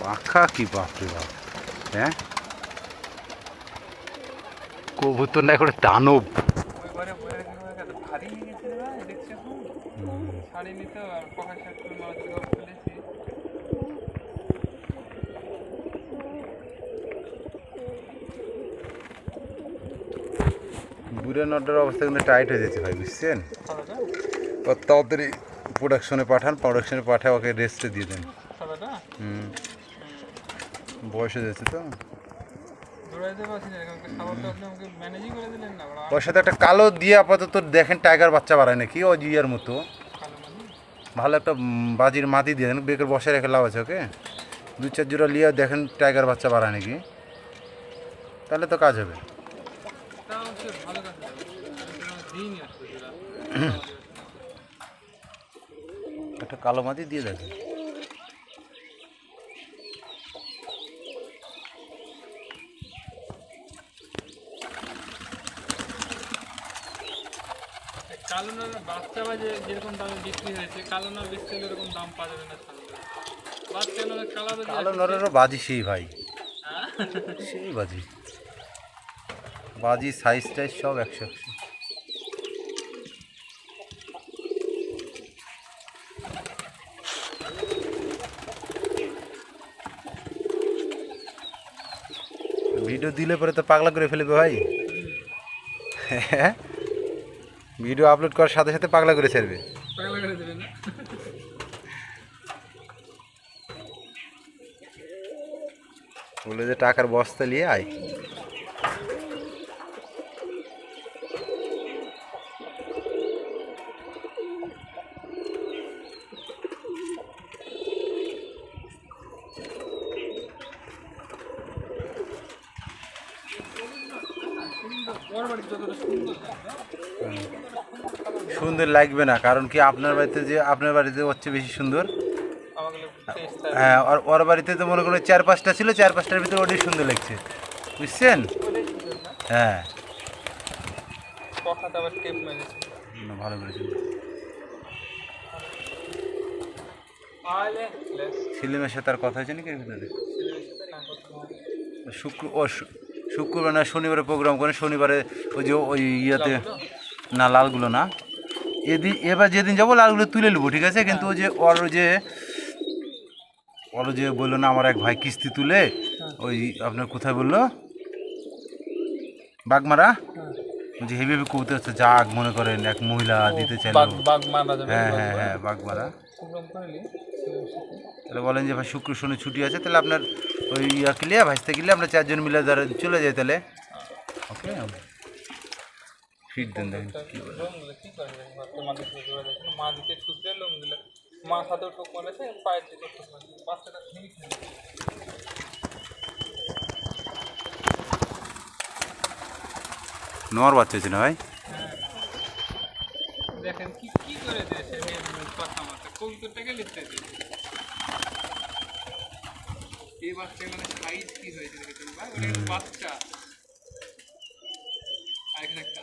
পাখা কি বাপরে বাপ হ্যাঁ? কবুতর না করে দানব। শাড়ি নিতে আর পকেট শার্ট করে মাছ খুলেছি। বুড়ে নটার অবস্থা কিন্তু টাইট হয়ে যাচ্ছে ভাই বুঝছেন? তাড়াতাড়ি প্রোডাকশনে পাঠান প্রোডাকশনে পাঠায় ওকে রেস্টে দিয়ে দেন। হুম। বয়স হয়ে যাচ্ছে তো। ওর সাথে একটা কালো দিয়ে আপাতত দেখেন টাইগার বাচ্চা বাড়ায় নাকি ও জিয়ার মতো। ভালো একটা বাজির মাটি দিয়ে দেন, বেকের বসে রেখে লাভ আছে, ওকে? দু চার জোড়া লিয়ে দেখেন, টাইগার বাচ্চা বাড়ায় নাকি? তাহলে তো কাজ হবে। একটা কালো মাটি দিয়ে দেখেন। কালো নার বাচ্চা বাজে যেরকম দামে বিক্রি হয়েছে কালো নার বিক্রি হলে এরকম দাম পাওয়া যাবে না বাচ্চা কালো কালো নরেরও বাজি সেই ভাই। হ্যাঁ? সেই বাজি। বাজি সাইজ টাইজ সব একশো একশো। ভিডিও দিলে পরে তো পাগলা করে ফেলবে ভাই। হ্যাঁ? ভিডিও আপলোড করার সাথে সাথে পাগলা করে ছাড়বে। পাগলা করে দেবে না। বলে যে টাকার বস্তা নিয়ে আয়। সুন্দর লাগবে না, কারণ কি আপনার বাড়িতে যে, আপনার বাড়িতে হচ্ছে বেশি সুন্দর? হ্যাঁ ওর বাড়িতে তো মনে করো চার পাঁচটা ছিল, চার পাঁচটার ভিতরে ওটাই সুন্দর লাগছে। বুঝছেন? হ্যাঁ। ভালো করেছেন। সাথে আর কথা হয়েছে নাকি শুক্র, ও শুক্রবার না শনিবারে প্রোগ্রাম করে শনিবারে ওই যে ওই ইয়েতে না লালগুলো না। এদিন এবার যেদিন যাব লালগুলো তুলে নেব ঠিক আছে? কিন্তু ওই যে ওর যে ওর যে বলল না আমার এক ভাই কিস্তি তুলে ওই আপনার কোথায় বলল? বাগমারা? ওই যে হেভি হেভি কবুতর হচ্ছে যাক মনে করেন এক মহিলা দিতে চাইলো। যাবে হ্যাঁ হ্যাঁ হ্যাঁ বাগমারা। তাহলে বলেন যে ভাই শুক্র শনি ছুটি আছে তাহলে আপনার ওই ইয়া কিলে ভাইসতে কিলে আমরা চারজন মিলে ধরে চলে যাই তাহলে। ওকে ফিট দেন দেখেন সাথে মা দিকে ছুটলে লোমগুলো মা সাথেও ঠোক মারেছে পায়ের দিকে ঠোক মারেছে বাচ্চাটা নর বাচ্চা হয়েছে না ভাই? দেখেন কি কি করে দিয়েছে কথা মাথা কবুতরটাকে লিখতে দিয়েছে এই বাচ্চা মানে সাইজ কি হয়েছে দেখেছেন ভাই ওটা বাচ্চা। আর এখানে একটা